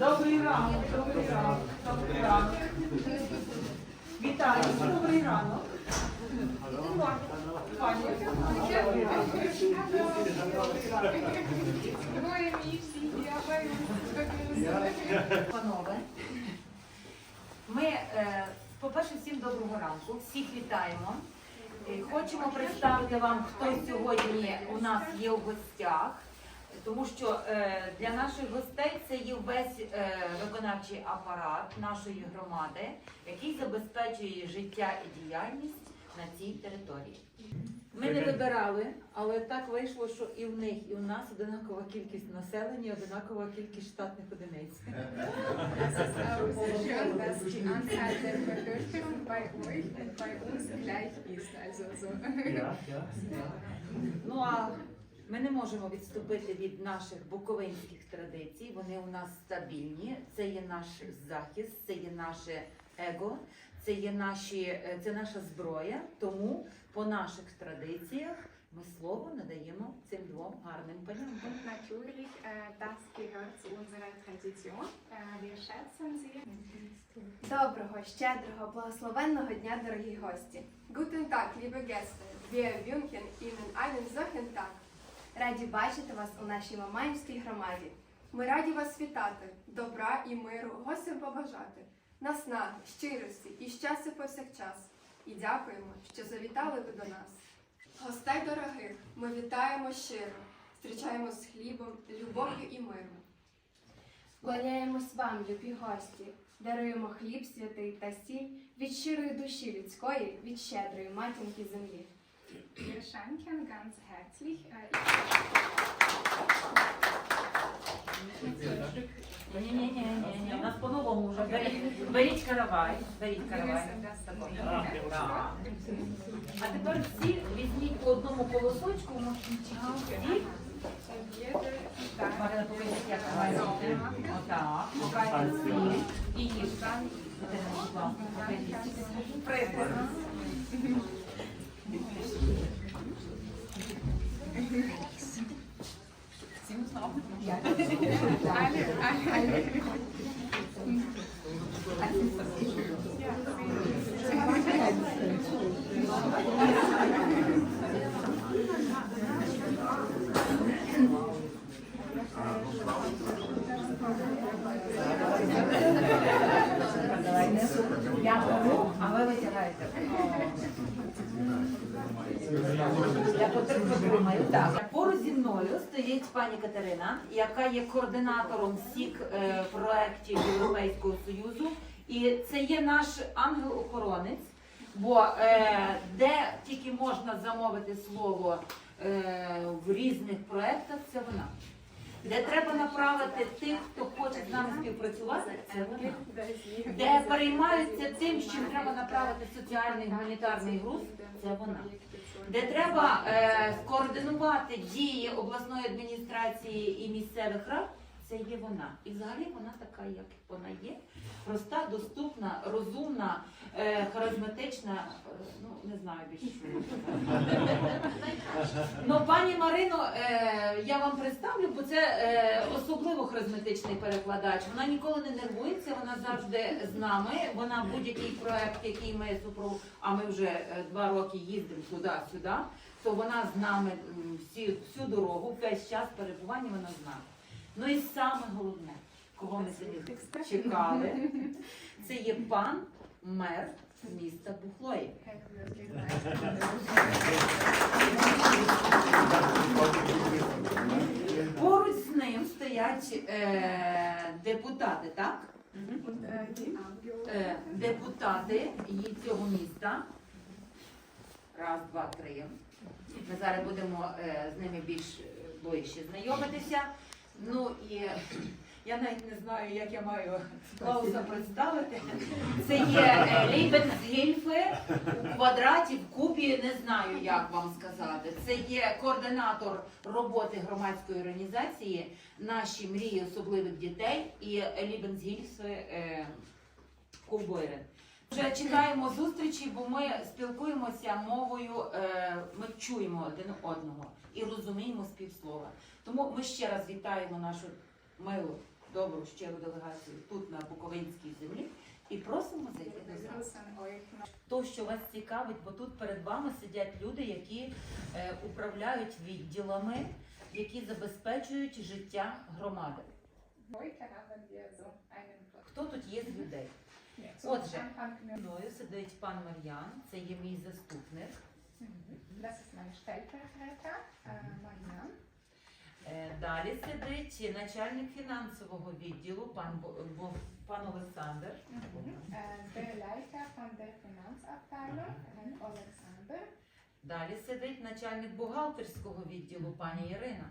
Добрий ранок, добрий ранок, добрий ранок. Вітаю, добрий ранок. Пані. Двоє місій, я Панове, ми, е, по-перше, всім доброго ранку, всіх вітаємо. Е, Хочемо представити вам, хто сьогодні у нас є в гостях, тому що е, для наших гостей це є весь е, виконавчий апарат нашої громади, який забезпечує життя і діяльність на цій території. Ми не вибирали, але так вийшло, що і в них, і в нас одинакова кількість населення, одинакова кількість штатних одиниць. Es ist auch sehr schön, dass die Anzahl der Bevölkerung bei euch und bei uns gleich ist. Also so. Ну а ми не можемо відступити від наших буковинських традицій. Вони у нас стабільні. Це є наш захист, це є наше его, це є наші, е, це наша зброя. Тому по наших традиціях ми слово надаємо цим двом гарним. Und natürlich, das gehört zu unserer Tradition. Wir schätzen sie. Доброго, щедрого, благословенного дня, дорогі гості! Guten Tag, liebe Gäste! Wir wünschen Ihnen einen solchen Tag. Раді бачити вас у нашій Мамаївській громаді. Ми раді вас вітати, добра і миру, гостям побажати, наснаги, щирості і щастя повсякчас. І дякуємо, що завітали ви до нас. Гостей дорогих, ми вітаємо щиро, зустрічаємо з хлібом, любов'ю і миром. Склоняємось вам, любі гості, даруємо хліб святий та сіль від щирої душі людської, від щедрої матінки землі. Wir schenken ganz herzlich. Äh, Ні, ні, ні, ні. У нас по-новому вже беріть, беріть каравай, беріть каравай. А тепер всі візьміть по одному колосочку, Tag. Марина, покажіть, як має. Отак, покажіть всі. І. Припор. Sie müssen auch mitmachen. Ja, alle, alle. alle. Ja. Так. Поруч зі мною стоїть пані Катерина, яка є координатором всіх е, проєктів Європейського Союзу. І це є наш ангел-охоронець, бо е, де тільки можна замовити слово е, в різних проєктах, це вона. Де треба направити тих, хто хоче з нами співпрацювати, це вона де переймаються тим, що треба направити соціальний гуманітарний груз, це вона. Де треба е, скоординувати дії обласної адміністрації і місцевих рад, це є вона. І взагалі вона така, як вона є. Проста, доступна, розумна, е, харизматична. е, ну не знаю більше. що. Ну, пані Марино, е, я вам представлю, бо це е, особливо харизматичний перекладач. Вона ніколи не нервується, вона завжди з нами. Вона будь-який проект, який ми супроводжуємо, а ми вже е, два роки їздимо туди-сюди, то вона з нами м, всі, всю дорогу, весь час перебування вона з нами. Ну і саме головне, кого ми сьогодні чекали, це є пан мер міста Бухлої. Поруч з ним стоять е, депутати, так? Е, депутати цього міста. Раз, два, три. Ми зараз будемо е, з ними більш ближче знайомитися. Ну і я навіть не знаю, як я маю Клауса представити. Це є е, Лейбенсгільфи у квадраті, в кубі, не знаю, як вам сказати. Це є координатор роботи громадської організації Наші мрії особливих дітей і Лібенсгільфи е, Ковбойрен. Вже чекаємо зустрічі, бо ми спілкуємося мовою, е, ми чуємо один одного і розуміємо співслова. Тому ми ще раз вітаємо нашу милу добру щиру делегацію тут на Буковинській землі і просимо зайти до noch. То, що вас цікавить, бо тут перед вами сидять люди, які е, управляють відділами, які забезпечують життя громади. Хто тут є з людей? Отже, мною сидить пан Мар'ян, це є мій заступник. Das ist mein Stellvertreter, äh, Marian. Е, Далі сидить начальник фінансового відділу, пан пан Олександр. Finanzabteilung, Herr Alexander. Далі сидить начальник бухгалтерського відділу, пані Ірина.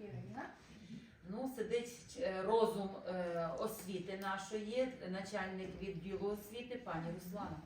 Irina. Ну, сидить е, розум е, освіти нашої, начальник відділу освіти, пані Руслана.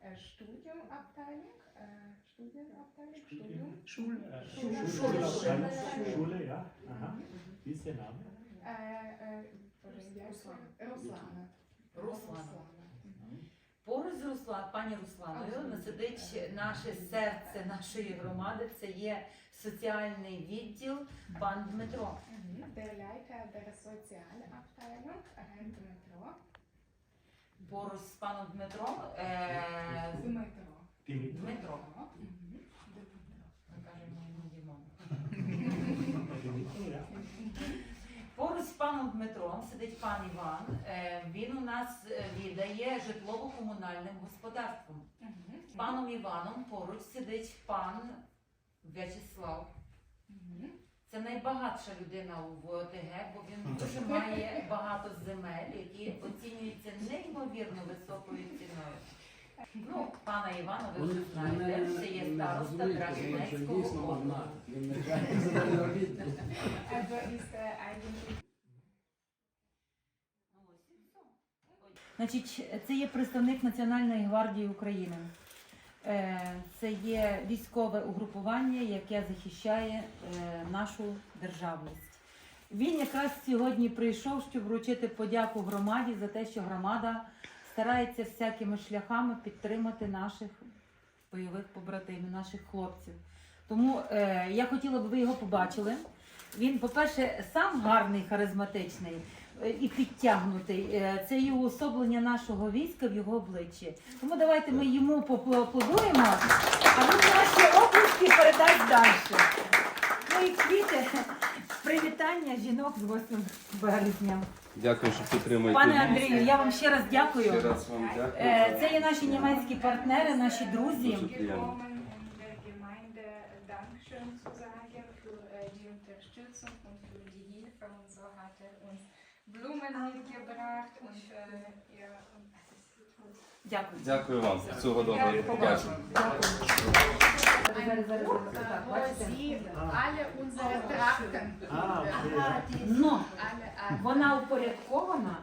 Äh, der ähm, äh, Studiumabteilung. Äh, Studienabteilung? Studium? Schule. Schule. Schule. Schule. Schule, ja. Aha. Wie ist Ihr Name? Äh, äh, Ruslana. Ruslana. Руслана. Поруч з Русла, пані Русланою сидить наше серце нашої громади. Це є соціальний відділ пан Дмитро. Der Поруч з паном Дмитром е. Дмитро. Ми кажемо йому Дімон. Поруч з паном Дмитром сидить пан Іван. Е, Він у нас е, віддає житлово-комунальним господарством. З паном Іваном поруч сидить пан В'ячеслав. Це найбагатша людина у ОТГ, бо він дуже має багато земель, які оцінюються неймовірно високою ціною. Ну, пана Івана ви вже знаєте, це є староста Драгунецького Значить, це є представник Національної гвардії України. Е, Це є військове угрупування, яке захищає е, нашу державність. Він якраз сьогодні прийшов, щоб вручити подяку громаді за те, що громада старається всякими шляхами підтримати наших бойових побратимів, наших хлопців. Тому е, я хотіла б ви його побачили. Він, по-перше, сам гарний, харизматичний і підтягнутий. Е, Це є уособлення нашого війська в його обличчі. Тому давайте ми йому поаплодуємо, а він наші області передасть далі. Ну і квіти, привітання жінок з 8 березня. Дякую, що підтримуєте. Пане Андрію, я вам ще раз дякую. Ще раз вам дякую. Е, Це є наші німецькі партнери, наші друзі. Дуже приємно. gekommen, um der Gemeinde Dankeschön zu sagen für äh, die Unterstützung und für die Hilfe. Und so hat er uns Blumen mitgebracht und äh, ja, Дякую. Дякую вам. Всього доброго. Побачимо. Ну, вона упорядкована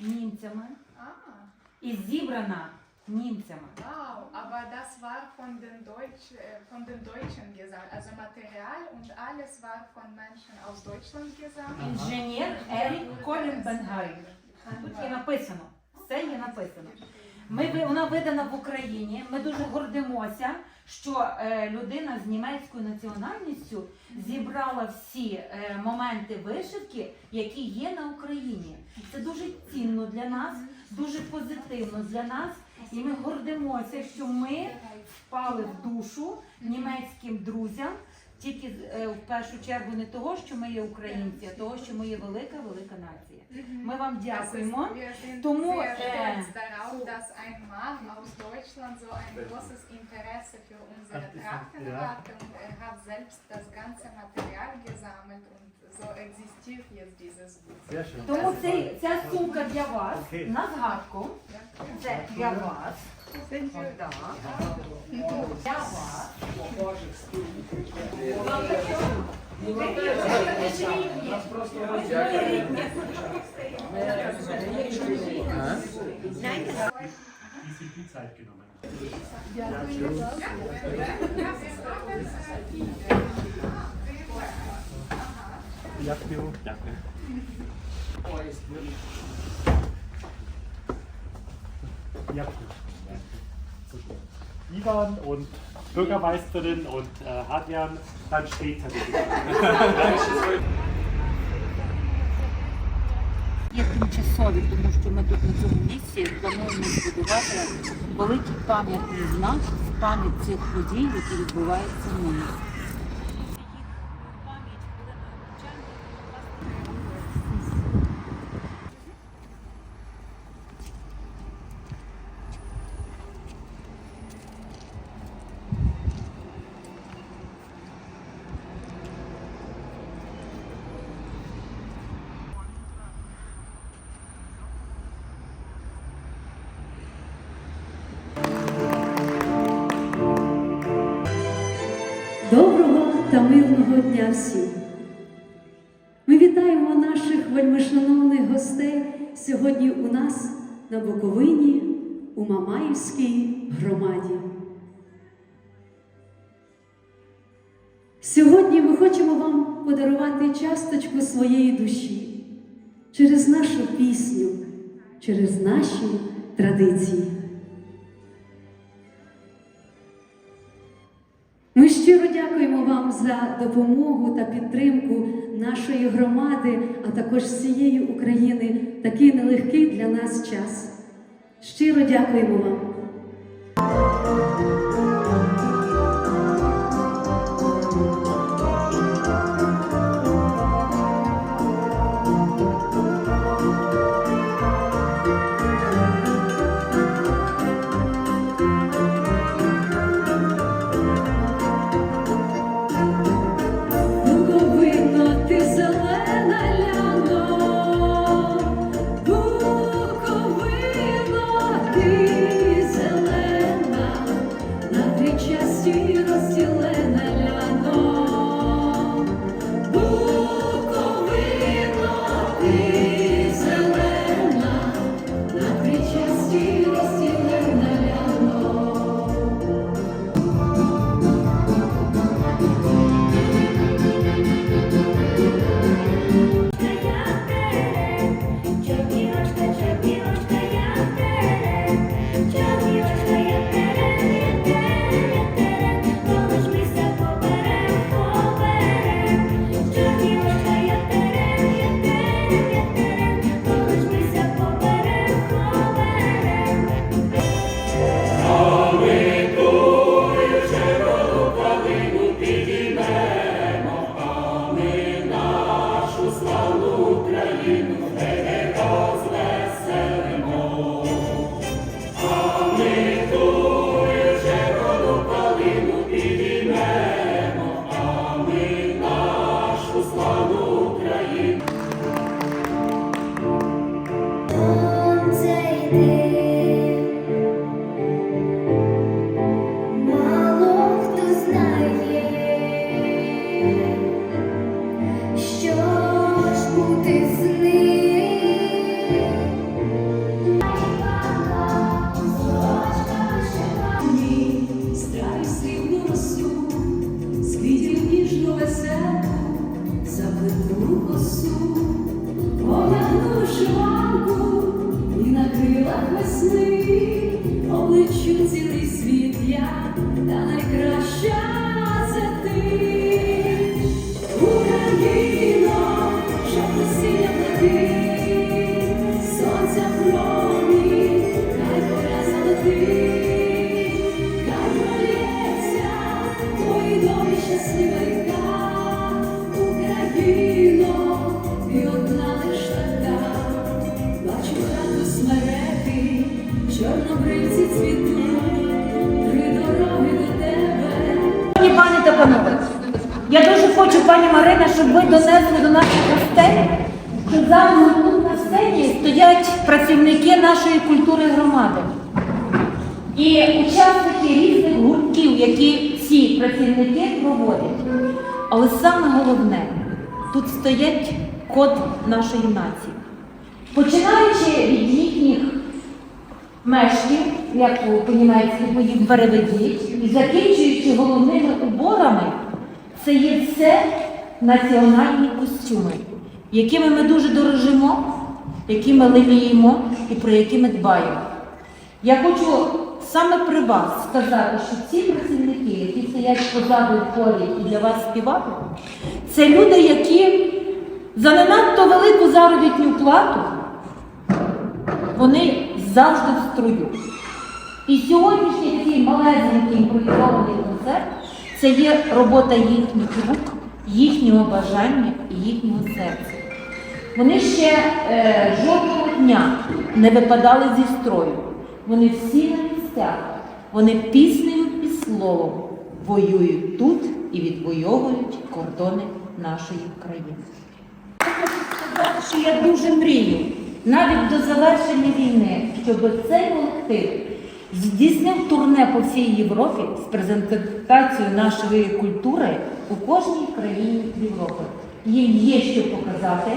німцями і зібрана німцями. wow, aber das war von den, Deutsch, von den Deutschen gesammelt. Also Material und alles war von Menschen aus Deutschland gesammelt. Інженер Ерік Колін Бенгай. Тут є написано. Все є написано. Ми, ви- вона видана в Україні. Ми дуже гордимося, що е, людина з німецькою національністю зібрала всі е, моменти вишивки, які є на Україні. Це дуже цінно для нас, дуже позитивно для нас. І ми гордимося, що ми впали в душу німецьким друзям. Тільки е, в першу чергу не того, що ми є українці, а того, що ми є велика, велика нація. Ми вам дякуємо. Тому, äh, Interesse für unsere Trachten hatte und er hat selbst das ganze Material gesammelt und so existiert jetzt dieses Buch. Sehr schön. Тому цей, ця сумка для вас на згадку. Це для вас. Thank Для вас. Wie sich die Zeit genommen haben. Дякую. Дякую. Дякую. Ivan und Bürgermeisterin und äh, Hadjan dann später. Є тимчасові, тому що ми тут на цьому місці плануємо збудувати великий пам'ятний знак в пам'ять цих подій, які відбуваються нині. Доброго та мирного дня всім! Ми вітаємо наших вельмишановних гостей сьогодні у нас на Буковині у Мамаївській громаді. Сьогодні ми хочемо вам подарувати часточку своєї душі через нашу пісню, через наші традиції. За допомогу та підтримку нашої громади, а також всієї України такий нелегкий для нас час. Щиро дякуємо вам. Світ я, та найкраща я дуже хочу, пані Марина, щоб ви донесли до наших гостей, що зараз тут на сцені стоять працівники нашої культури громади. І учасники різних гуртків, які ці працівники проводять. Але саме головне, тут стоять код нашої нації. Починаючи від їхніх мешків, як по-німецьки їх переведіть, і закінчуючи головними уборами, це є все національні костюми, якими ми дуже дорожимо, які ми леліємо і про які ми дбаємо. Я хочу саме при вас сказати, що ці працівники, які стоять позаду в полі і для вас співають, це люди, які за не надто велику заробітну плату вони завжди в струю. І сьогоднішній такий малесенький імпровізований концерт це є робота їхніх рук, їхнього бажання і їхнього серця. Вони ще е, жодного дня не випадали зі строю. Вони всі на місцях. Вони піснею і словом воюють тут і відвоюють кордони нашої країни. Я хочу сказати, що я дуже мрію навіть до завершення війни, щоб цей колектив здійснив турне по всій Європі з презентацією нашої культури у кожній країні Європи. Їм є що показати,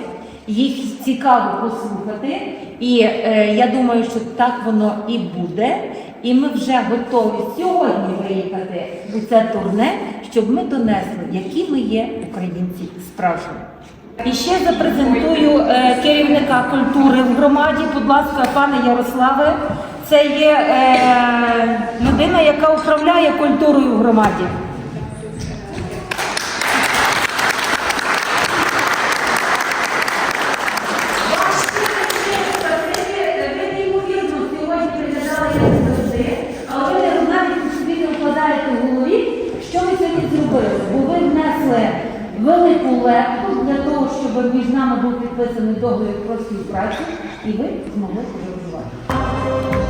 їх цікаво послухати, і е, я думаю, що так воно і буде. І ми вже готові сьогодні виїхати у це турне, щоб ми донесли, які ми є українці справжні. І ще запрезентую е, керівника культури в громаді. Будь ласка, пане Ярославе, це є е, людина, яка управляє культурою в громаді. Ви неймовірно сьогодні приглядали як завжди, але ви навіть собі не вкладаєте в голові, що ви сьогодні зробили. Бо ви внесли велику лепту для того, щоб між нами був підписаний договір про співпрацю, і ви змогли реалізувати.